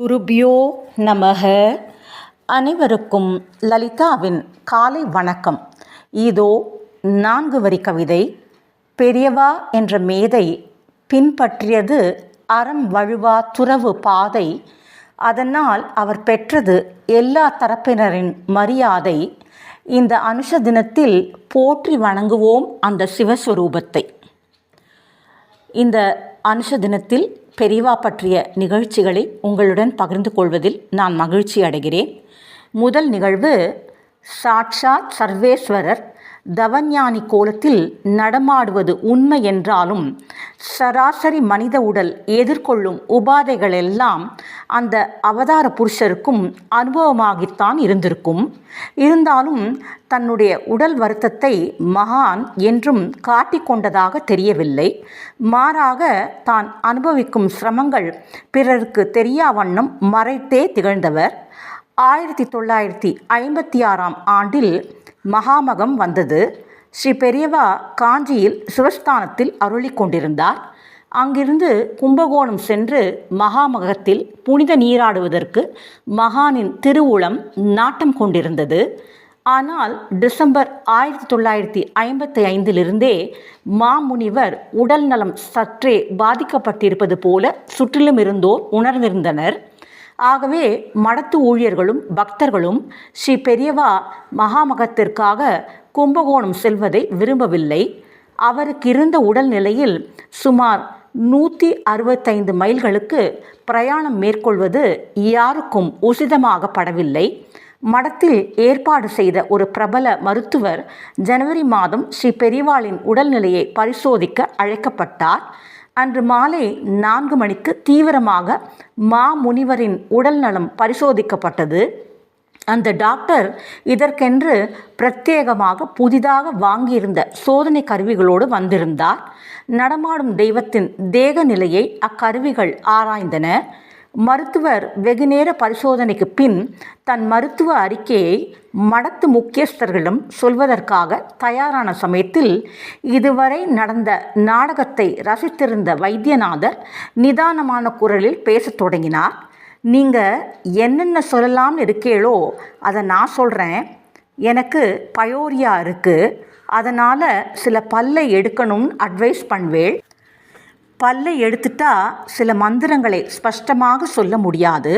குருபியோ நமக. அனைவருக்கும் லலிதாவின் காலை வணக்கம். இதோ நான்கு வரி கவிதை பெரியவா என்ற மேதை பின்பற்றியது அறம் வழுவா துறவு பாதை. அதனால் அவர் பெற்றது எல்லா தரப்பினரின் மரியாதை. இந்த அனுஷ தினத்தில் போற்றி வணங்குவோம் அந்த சிவஸ்வரூபத்தை. இந்த அனுஷ தினத்தில் பெரிவா பற்றிய நிகழ்ச்சிகளை உங்களுடன் பகிர்ந்து கொள்வதில் நான் மகிழ்ச்சி அடைகிறேன். முதல் நிகழ்வு சாட்சாத் சர்வேஸ்வரர் தவஞானி கோலத்தில் நடமாடுவது உண்மை என்றாலும் சராசரி மனித உடல் எதிர்கொள்ளும் உபாதைகள் எல்லாம் அந்த அவதார புருஷருக்கும் அனுபவமாகித்தான் இருந்திருக்கும். இருந்தாலும் தன்னுடைய உடல் வருத்தத்தை மகான் என்றும் காட்டிக்கொண்டதாக தெரியவில்லை. மாறாக தான் அனுபவிக்கும் சிரமங்கள் பிறருக்கு தெரியா வண்ணம் மறைத்தே திகழ்ந்தவர். ஆயிரத்தி தொள்ளாயிரத்தி ஐம்பத்தி ஆறாம் ஆண்டில் மகாமகம் வந்தது. ஸ்ரீ பெரியவா காஞ்சியில் சிவஸ்தானத்தில் அருளி கொண்டிருந்தார். அங்கிருந்து கும்பகோணம் சென்று மகாமகத்தில் புனித நீராடுவதற்கு மகானின் திருவுளம் நாட்டம் கொண்டிருந்தது. ஆனால் டிசம்பர் ஆயிரத்தி தொள்ளாயிரத்தி ஐம்பத்தி ஐந்திலிருந்தே மாமுனிவர் உடல் நலம் சற்றே பாதிக்கப்பட்டிருப்பது போல சுற்றிலும் இருந்தோர் உணர்ந்திருந்தனர். ஆகவே மடத்து ஊழியர்களும் பக்தர்களும் ஸ்ரீ பெரியவா மகாமகத்திற்காக கும்பகோணம் செல்வதை விரும்பவில்லை. அவருக்கு இருந்த உடல்நிலையில் சுமார் நூற்றி அறுபத்தைந்து மைல்களுக்கு பிரயாணம் மேற்கொள்வது யாருக்கும் உசிதமாகப்படவில்லை. மடத்தில் ஏற்பாடு செய்த ஒரு பிரபல மருத்துவர் ஜனவரி மாதம் ஸ்ரீ பெரியவாளின் உடல்நிலையை பரிசோதிக்க அழைக்கப்பட்டார். அன்று மாலை நான்கு மணிக்கு தீவிரமாக மா முனிவரின் உடல் நலம் பரிசோதிக்கப்பட்டது. அந்த டாக்டர் இதற்கென்று பிரத்யேகமாக புதிதாக வாங்கியிருந்த சோதனை கருவிகளோடு வந்திருந்தார். நடமாடும் தெய்வத்தின் தேக நிலையை அக்கருவிகள் ஆராய்ந்தன. மருத்துவர் வெகுநேர பரிசோதனைக்கு பின் தன் மருத்துவ அறிக்கையை மடத்து முக்கியஸ்தர்களும் சொல்வதற்காக தயாரான சமயத்தில் இதுவரை நடந்த நாடகத்தை ரசித்திருந்த வைத்தியநாதர் நிதானமான குரலில் பேசத் தொடங்கினார். நீங்கள் என்னென்ன சொல்லலாம்னு இருக்கீளோ அதை நான் சொல்கிறேன் எனக்கு பயோரியா இருக்குது அதனால் சில பல்லை எடுக்கணும்னு அட்வைஸ் பண்ணுவேள் பல்லை எடுத்துட்டா சில மந்திரங்களை ஸ்பஷ்டமாக சொல்ல முடியாது.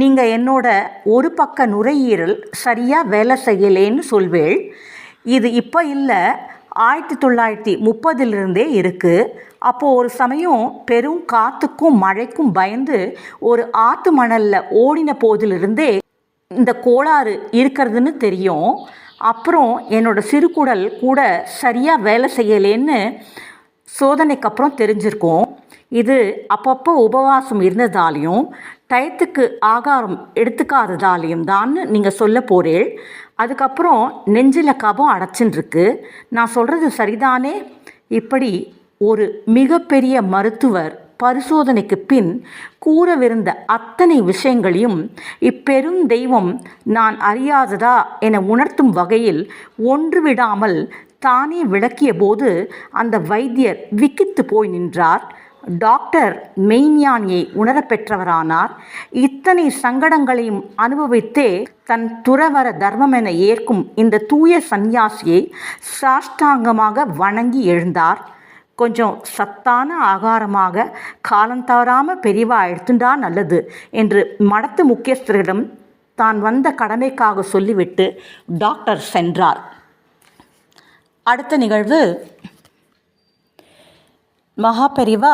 நீங்கள் என்னோட ஒரு பக்க நுரையீரல் சரியாக வேலை செய்யலேன்னு சொல்வேள். இது இப்போ இல்லை. ஆயிரத்தி தொள்ளாயிரத்தி முப்பதிலிருந்தே இருக்குது அப்போது ஒரு சமயம் பெரும் காற்றுக்கும் மழைக்கும் பயந்து ஒரு ஆற்று மணலில் ஓடின போதிலிருந்தே இந்த கோளாறு இருக்கிறதுன்னு தெரியும். அப்புறம் என்னோட சிறுகுடல் கூட சரியாக வேலை செய்யலேன்னு சோதனைக்கு அப்புறம் தெரிஞ்சிருக்கும். இது அப்பப்போ உபவாசம் இருந்ததாலையும் டயத்துக்கு ஆகாரம் எடுத்துக்காததாலையும் தான் நீங்கள் சொல்ல போகிறேள் அதுக்கப்புறம் நெஞ்சில் கபம் அடைச்சின்னுருக்கு நான் சொல்கிறது சரிதானே? இப்படி ஒரு மிகப்பெரிய மருத்துவர் பரிசோதனைக்கு பின் கூறவிருந்த அத்தனை விஷயங்களையும் இப்பெரும் தெய்வம் நான் அறியாததா என உணர்த்தும் வகையில் ஒன்று விடாமல் தானே விளக்கிய போது அந்த வைத்தியர் விக்கித்து போய் நின்றார். டாக்டர் மெய்ஞானியை உணரப்பெற்றவரானார் இத்தனை சங்கடங்களையும் அனுபவித்தே தன் துறவர தர்மம் என ஏற்கும் இந்த தூய சந்நியாசியை சாஷ்டாங்கமாக வணங்கி எழுந்தார். கொஞ்சம் சத்தான ஆகாரமாக காலம் தவறாமல் பெரிவா எடுத்துண்டா நல்லது என்று மடத்து முக்கியஸ்தரிடம் தான் வந்த கடமைக்காக சொல்லிவிட்டு டாக்டர் சென்றார். அடுத்த நிகழ்வு. மகாபெரிவா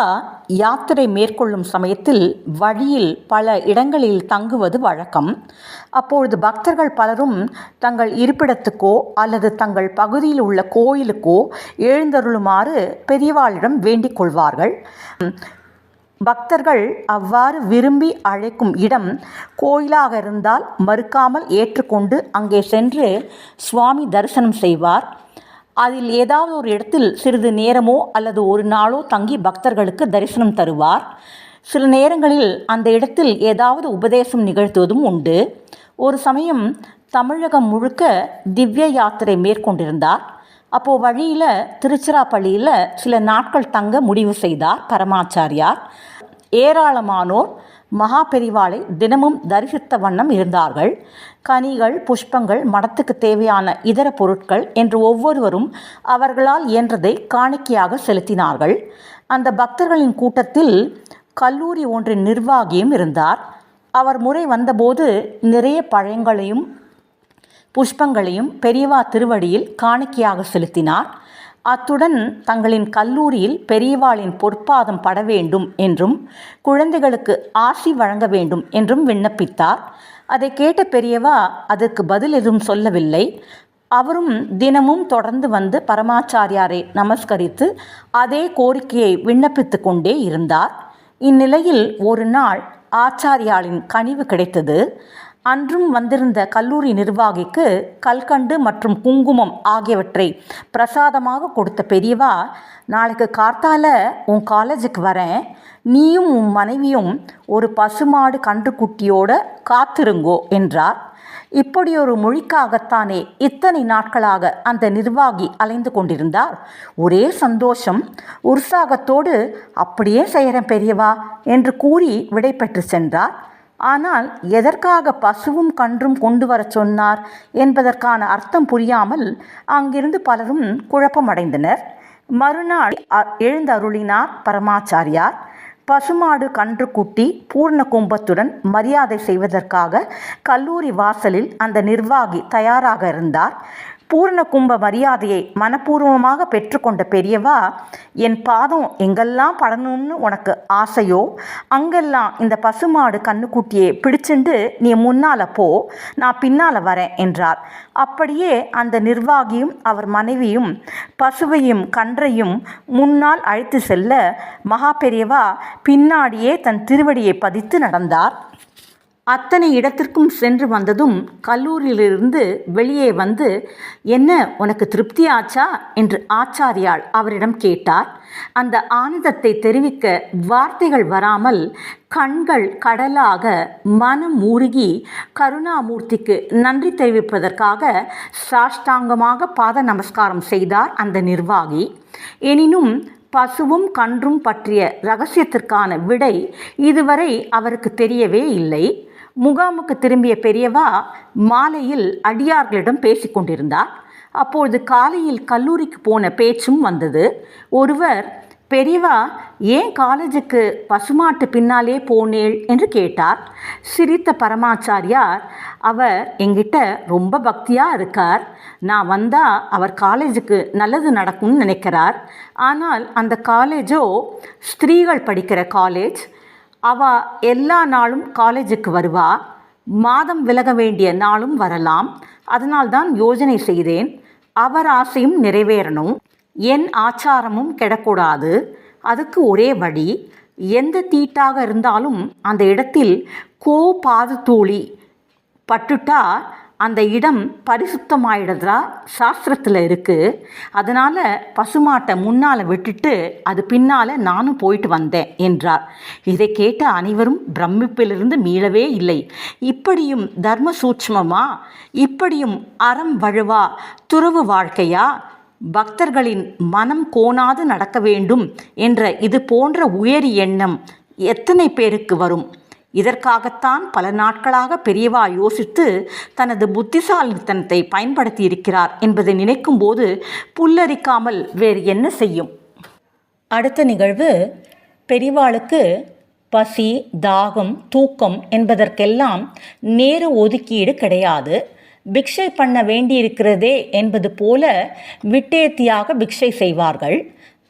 யாத்திரை மேற்கொள்ளும் சமயத்தில் வழியில் பல இடங்களில் தங்குவது வழக்கம். அப்பொழுது பக்தர்கள் பலரும் தங்கள் இருப்பிடத்துக்கோ அல்லது தங்கள் பகுதியில் உள்ள கோயிலுக்கோ எழுந்தருளுமாறு பெரியவாளிடம் வேண்டிக் கொள்வார்கள். பக்தர்கள் அவ்வாறு விரும்பி அழைக்கும் இடம் கோயிலாக இருந்தால் மறுக்காமல் ஏற்றுக்கொண்டு அங்கே சென்று சுவாமி தரிசனம் செய்வார். அதில் ஏதாவது ஒரு இடத்தில் சிறிது நேரமோ அல்லது ஒரு நாளோ தங்கி பக்தர்களுக்கு தரிசனம் தருவார். சில நேரங்களில் அந்த இடத்தில் ஏதாவது உபதேசம் நிகழ்த்துவதும் உண்டு. ஒரு சமயம் தமிழகம் முழுக்க திவ்ய யாத்திரை மேற்கொண்டிருந்தார். அப்போது வழியில் திருச்சிராப்பள்ளியில் சில நாட்கள் தங்க முடிவு செய்தார் பரமாச்சாரியார். ஏராளமானோர் மகா பெரிவாளை தினமும் தரிசித்த வண்ணம் இருந்தார்கள். கனிகள் புஷ்பங்கள் மடத்துக்கு தேவையான இதர பொருட்கள் என்று ஒவ்வொருவரும் அவர்களால் இயன்றதை காணிக்கையாக செலுத்தினார்கள். அந்த பக்தர்களின் கூட்டத்தில் கல்லூரி ஒன்றின் நிர்வாகியும் இருந்தார். அவர் முறை வந்தபோது நிறைய பழங்களையும் புஷ்பங்களையும் பெரியவா திருவடியில் காணிக்கையாக செலுத்தினார். அத்துடன் தங்களின் கல்லூரியில் பெரியவாளின் பொற்பாதம் பட வேண்டும் என்றும் குழந்தைகளுக்கு ஆசி வழங்க வேண்டும் என்றும் விண்ணப்பித்தார். அதை கேட்ட பெரியவா அதற்கு பதில் எதுவும் சொல்லவில்லை. அவரும் தினமும் தொடர்ந்து வந்து பரமாச்சாரியாரை நமஸ்கரித்து அதே கோரிக்கையை விண்ணப்பித்து கொண்டே இருந்தார். இந்நிலையில் ஒரு நாள் ஆச்சாரியாளின் கனிவு கிடைத்தது. அன்றும் வந்திருந்த கல்லூரி நிர்வாகிக்கு கல்கண்டு மற்றும் குங்குமம் ஆகியவற்றை பிரசாதமாக கொடுத்த பெரியவா நாளைக்கு கார்த்தால உன் காலேஜுக்கு வரேன். நீயும் உன் மனைவியும் ஒரு பசுமாடு கன்றுக்குட்டியோட காத்திருங்கோ என்றார். இப்படி ஒரு மொழிக்காகத்தானே இத்தனை நாட்களாக அந்த நிர்வாகி அலைந்து கொண்டிருந்தார். ஒரே சந்தோஷம். உற்சாகத்தோடு அப்படியே செய்கிறேன் பெரியவா என்று கூறி விடைபெற்று சென்றார். ஆனால் எதற்காக பசுவும் கன்றும் கொண்டு வரச் சொன்னார் என்பதற்கான அர்த்தம் புரியாமல் அங்கிருந்து பலரும் குழப்பமடைந்தனர். மறுநாள் அ- எழுந்தருளினார் பரமாச்சாரியார். பசுமாடு கன்றுக்குட்டி பூர்ண கும்பத்துடன் மரியாதை செய்வதற்காக கல்லூரி வாசலில் அந்த நிர்வாகி தயாராக இருந்தார். பூர்ண கும்ப மரியாதையை மனப்பூர்வமாக பெற்றுக்கொண்ட பெரியவா என் பாதம் எங்கெல்லாம் படணும்னு உனக்கு ஆசையோ அங்கெல்லாம் இந்த பசுமாடு கண்ணுக்குட்டியை பிடிச்சிண்டு நீ முன்னால் போ நான் பின்னால் வரேன் என்றார். அப்படியே அந்த நிர்வாகியும் அவர் மனைவியும் பசுவையும் கன்றையும் முன்னால் அழைத்து செல்ல மகா பெரியவா பின்னாடியே தன் திருவடியை பதித்து நடந்தார். அத்தனை இடத்திற்கும் சென்று வந்ததும் கல்லூரியிலிருந்து வெளியே வந்து என்ன உனக்கு திருப்தி ஆச்சா? என்று ஆச்சாரியால் அவரிடம் கேட்டார். அந்த ஆனந்தத்தை தெரிவிக்க வார்த்தைகள் வராமல் கண்கள் கடலாக மனம் ஊருகி கருணாமூர்த்திக்கு நன்றி தெரிவிப்பதற்காக சாஷ்டாங்கமாக பாத நமஸ்காரம் செய்தார் அந்த நிர்வாகி. எனினும் பசுவும் கன்றும் பற்றிய ரகசியத்திற்கான விடை இதுவரை அவருக்கு தெரியவே இல்லை. முகாமுக்கு திரும்பிய பெரியவா மாலையில் அடியார்களிடம் பேசிக்கொண்டிருந்தார் அப்பொழுது காலையில் கல்லூரிக்கு போன பேச்சும் வந்தது. ஒருவர் பெரியவா ஏன் காலேஜுக்கு பசுமாட்டு பின்னாலே போனேள்? என்று கேட்டார். சிரித்த பரமாச்சாரியார் அவர் எங்கிட்ட ரொம்ப பக்தியாக இருக்கார். நான் வந்தால் அவர் காலேஜுக்கு நல்லது நடக்கும்னு நினைக்கிறார். ஆனால் அந்த காலேஜோ ஸ்திரீகள் படிக்கிற காலேஜ் அவ எல்லா நாளும் காலேஜுக்கு வருவா. மாதம் விலக வேண்டிய நாளும் வரலாம். அதனால்தான் யோஜனை செய்தேன். அவர் ஆசையும் நிறைவேறணும். என் ஆச்சாரமும் கெடக்கூடாது. அதுக்கு ஒரே வழி எந்த தீட்டாக இருந்தாலும் அந்த இடத்தில் கோ பாதத்தூளி பட்டுட்டா அந்த இடம் பரிசுத்தமாயிடுறதா சாஸ்திரத்தில் இருக்குது அதனால் பசுமாட்டை முன்னால் விட்டுட்டு அது பின்னால் நானும் போயிட்டு வந்தேன் என்றார். இதை கேட்ட அனைவரும் பிரமிப்பிலிருந்து மீளவே இல்லை. இப்படியும் தர்ம சூட்சமமா? இப்படியும் அறம் வழுவா? துறவு வாழ்க்கையா? பக்தர்களின் மனம் கோணாது நடக்க வேண்டும் என்ற இது போன்ற உயரி எண்ணம் எத்தனை பேருக்கு வரும்? இதற்காகத்தான் பல நாட்களாக பெரியவா யோசித்து தனது புத்திசாலித்தனத்தை பயன்படுத்தி இருக்கிறார் என்பதை நினைக்கும்போது புல்லரிக்காமல் வேறு என்ன செய்யும்? அடுத்த நிகழ்வு பெரிவாளுக்கு பசி தாகம் தூக்கம் என்பதற்கெல்லாம் நேர ஒதுக்கீடு கிடையாது. பிக்ஷை பண்ண வேண்டியிருக்கிறதே என்பது போல விட்டேத்தியாக பிக்ஷை செய்வார்கள்.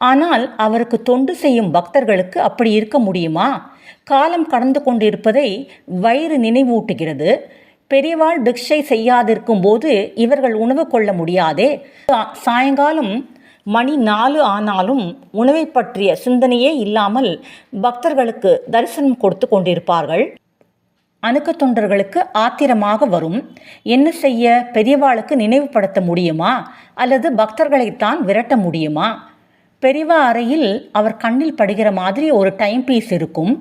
ஆனால் அவருக்கு தொண்டு செய்யும் பக்தர்களுக்கு அப்படி இருக்க முடியுமா? காலம் கடந்து கொண்டிருப்பதை வயிறு நினைவூட்டுகிறது. பெரியவாள் பிக்ஷை செய்யாதிருக்கும் போது இவர்கள் உணவு கொள்ள முடியாதே. சா- சாயங்காலம் மணி நாலு ஆனாலும் உணவை பற்றிய சிந்தனையே இல்லாமல் பக்தர்களுக்கு தரிசனம் கொடுத்து கொண்டிருப்பார்கள். அணுக்க தொண்டர்களுக்கு ஆத்திரமாக வரும். என்ன செய்ய பெரியவாளுக்கு நினைவுபடுத்த முடியுமா? அல்லது பக்தர்களைத்தான் விரட்ட முடியுமா? பெரிவா அறையில் அவர் கண்ணில் படுகிற மாதிரி ஒரு டைம் பீஸ் இருக்கும்.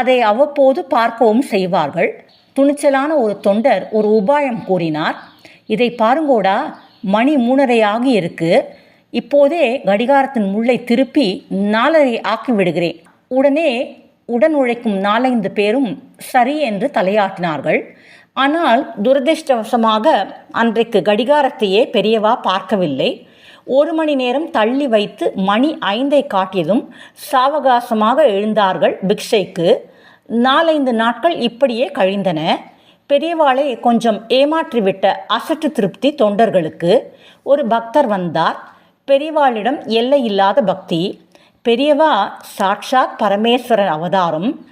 அதை அவ்வப்போது பார்க்கவும் செய்வார்கள். துணிச்சலான ஒரு தொண்டர் ஒரு உபாயம் கூறினார். இதை பாருங்கோடா மணி மூணரை ஆகி இருக்கு இப்போதே கடிகாரத்தின் முள்ளை திருப்பி நாலரை ஆக்கி விடுகிறேன் உடனே உடன் உழைக்கும் நாலைந்து பேரும் சரி என்று தலையாட்டினார்கள். ஆனால் துரதிர்ஷ்டவசமாக அன்றைக்கு கடிகாரத்தையே பெரியவா பார்க்கவில்லை. ஒரு மணி நேரம் தள்ளி வைத்து மணி ஐந்தை காட்டியதும் சாவகாசமாக எழுந்தார்கள் பிக்ஷைக்கு. நாலைந்து நாட்கள் இப்படியே கழிந்தன. பெரியவாளை கொஞ்சம் ஏமாற்றிவிட்ட அசட்டு திருப்தி தொண்டர்களுக்கு. ஒரு பக்தர் வந்தார். பெரியவாளிடம் எல்லையில்லாத பக்தி. பெரியவா சாட்சாத் பரமேஸ்வரன் அவதாரம்.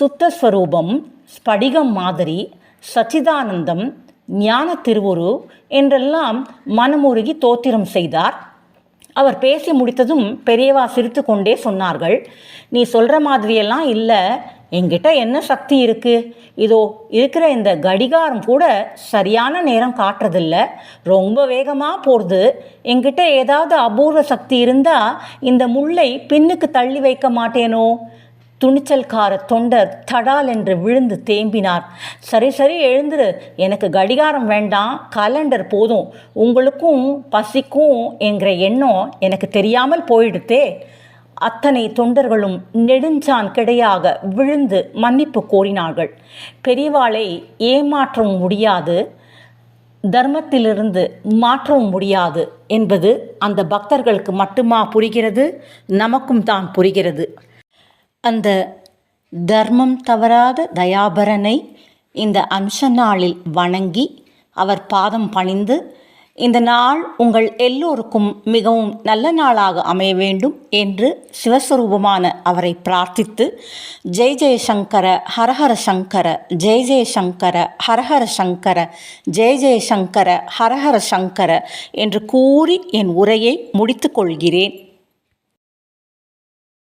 சுத்தஸ்வரூபம் ஸ்படிகம் மாதிரி சச்சிதானந்தம் ஞான திருவுரு என்றெல்லாம் மனமுருகி தோத்திரம் செய்தார். அவர் பேசி முடித்ததும் பெரியவா சிரித்து கொண்டே சொன்னார்கள் நீ சொல்கிற மாதிரியெல்லாம் இல்லை. என்கிட்ட என்ன சக்தி இருக்கு? இதோ இருக்கிற இந்த கடிகாரம் கூட சரியான நேரம் காட்டுறதில்ல. ரொம்ப வேகமாக போகிறது என்கிட்ட ஏதாவது அபூர்வ சக்தி இருந்தால் இந்த முள்ளை பின்னுக்கு தள்ளி வைக்க மாட்டேனோ? துணிச்சல்கார தொண்டர் தடால் என்று விழுந்து தேம்பினார். சரி சரி எழுந்துரு. எனக்கு கடிகாரம் வேண்டாம். கலண்டர் போதும். உங்களுக்கும் பசிக்கும் என்கிற எண்ணம் எனக்கு தெரியாமல் போயிடுத்தே. அத்தனை தொண்டர்களும் நெடுஞ்சான் கிடையாக விழுந்து மன்னிப்பு கோரினார்கள். பெரியவாளை ஏமாற்றவும் முடியாது. தர்மத்திலிருந்து மாற்றவும் முடியாது என்பது அந்த பக்தர்களுக்கு மட்டுமா புரிகிறது? நமக்கும் தான் புரிகிறது. அந்த தர்மம் தவறாத தயாபரனை இந்த அம்ச நாளில் வணங்கி அவர் பாதம் பணிந்து இந்த நாள் உங்கள் எல்லோருக்கும் மிகவும் நல்ல நாளாக அமைய வேண்டும் என்று சிவஸ்வரூபமான அவரை பிரார்த்தித்து ஜெய் ஜெயசங்கர ஹரஹர சங்கர ஜெய் ஜெய சங்கர ஹரஹர சங்கர ஜெய் ஜெய சங்கர ஹரஹர சங்கர என்று கூறி என் உரையை முடித்துக்கொள்கிறேன்